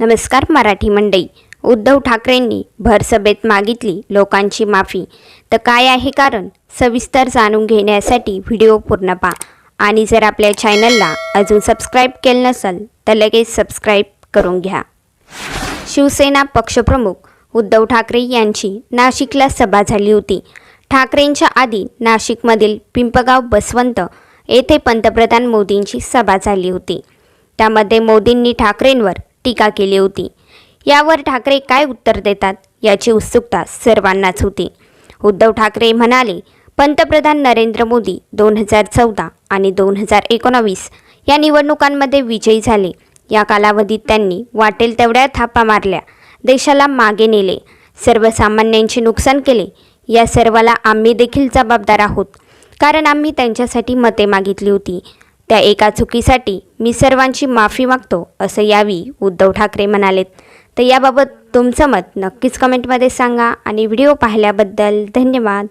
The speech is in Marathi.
नमस्कार मराठी मंडई उद्धव ठाकरेंनी भरसभेत मागितली लोकांची माफी. तर काय आहे कारण? सविस्तर जाणून घेण्यासाठी व्हिडिओ पूर्ण पहा. आणि जर आपल्या चॅनलला अजून सबस्क्राईब केलं नसेल तर लगेच सबस्क्राईब करून घ्या. शिवसेना पक्षप्रमुख उद्धव ठाकरे यांची नाशिकला सभा झाली होती. ठाकरेंच्या आधी नाशिकमधील पिंपगाव बसवंत येथे पंतप्रधान मोदींची सभा झाली होती. त्यामध्ये मोदींनी ठाकरेंवर टीका केली होती. यावर ठाकरे काय उत्तर देतात याची उत्सुकता सर्वांनाच होती. उद्धव ठाकरे म्हणाले पंतप्रधान नरेंद्र मोदी दोन हजार चौदा आणि दोन हजार एकोणावीस या निवडणुकांमध्ये विजयी झाले. या कालावधीत त्यांनी वाटेल तेवढ्या थापा मारल्या देशाला मागे नेले सर्वसामान्यांचे नुकसान केले या सर्वाला आम्ही देखील जबाबदार आहोत. कारण आम्ही त्यांच्यासाठी मते मागितली होती. त्या एका चुकीसाठी मी सर्वांची माफी मागतो असं यावी उद्धव ठाकरे म्हणालेत. तर याबाबत तुमचं मत नक्कीच कमेंटमध्ये सांगा आणि व्हिडिओ पाहिल्याबद्दल धन्यवाद.